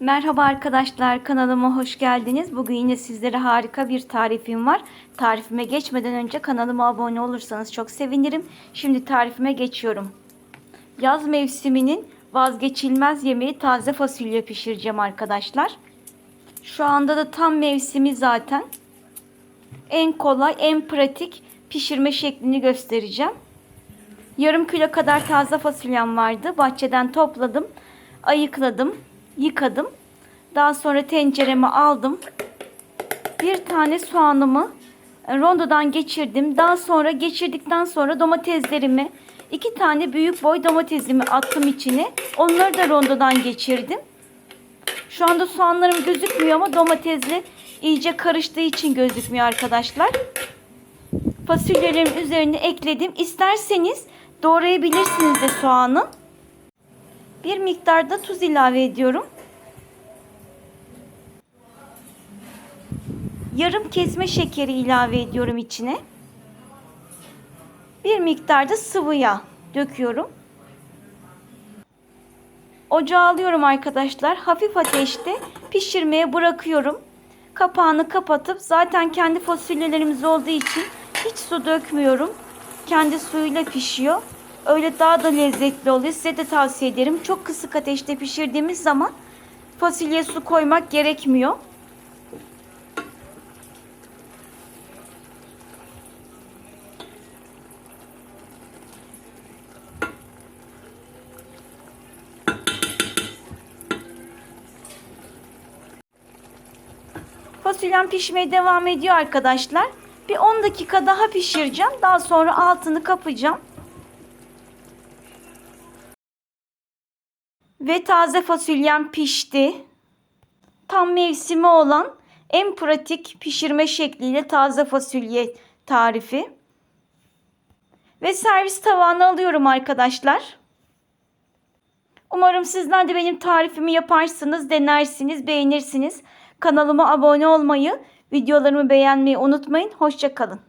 Merhaba arkadaşlar kanalıma hoş geldiniz. Bugün yine sizlere harika bir tarifim var. Tarifime geçmeden önce kanalıma abone olursanız çok sevinirim. Şimdi tarifime geçiyorum. Yaz mevsiminin vazgeçilmez yemeği taze fasulye pişireceğim arkadaşlar. Şu anda da tam mevsimi zaten. En kolay, en pratik pişirme şeklini göstereceğim. Yarım kilo kadar taze fasulyem vardı. Bahçeden topladım, ayıkladım, yıkadım. Daha sonra tencereme aldım. Bir tane soğanımı rondodan geçirdim. Daha sonra geçirdikten sonra domateslerimi, iki tane büyük boy domatesimi attım içine. Onları da rondodan geçirdim. Şu anda soğanlarım gözükmüyor ama domatesle iyice karıştığı için gözükmüyor arkadaşlar. Fasulyelerin üzerine ekledim. İsterseniz doğrayabilirsiniz de soğanı. Bir miktar da tuz ilave ediyorum. Yarım kesme şekeri ilave ediyorum içine. Bir miktar da sıvı yağ döküyorum. Ocağa alıyorum arkadaşlar. Hafif ateşte pişirmeye bırakıyorum. Kapağını kapatıp zaten kendi fasulyelerimiz olduğu için hiç su dökmüyorum. Kendi suyuyla pişiyor. Öyle daha da lezzetli oluyor. Size de tavsiye ederim. Çok kısık ateşte pişirdiğimiz zaman fasulye su koymak gerekmiyor. Fasulyem pişmeye devam ediyor arkadaşlar. Bir 10 dakika daha pişireceğim. Daha sonra altını kapacağım. Ve taze fasulyem pişti. Tam mevsimi olan en pratik pişirme şekliyle taze fasulye tarifi. Ve servis tabağına alıyorum arkadaşlar. Umarım sizler de benim tarifimi yaparsınız, denersiniz, beğenirsiniz. Kanalıma abone olmayı, videolarımı beğenmeyi unutmayın. Hoşçakalın.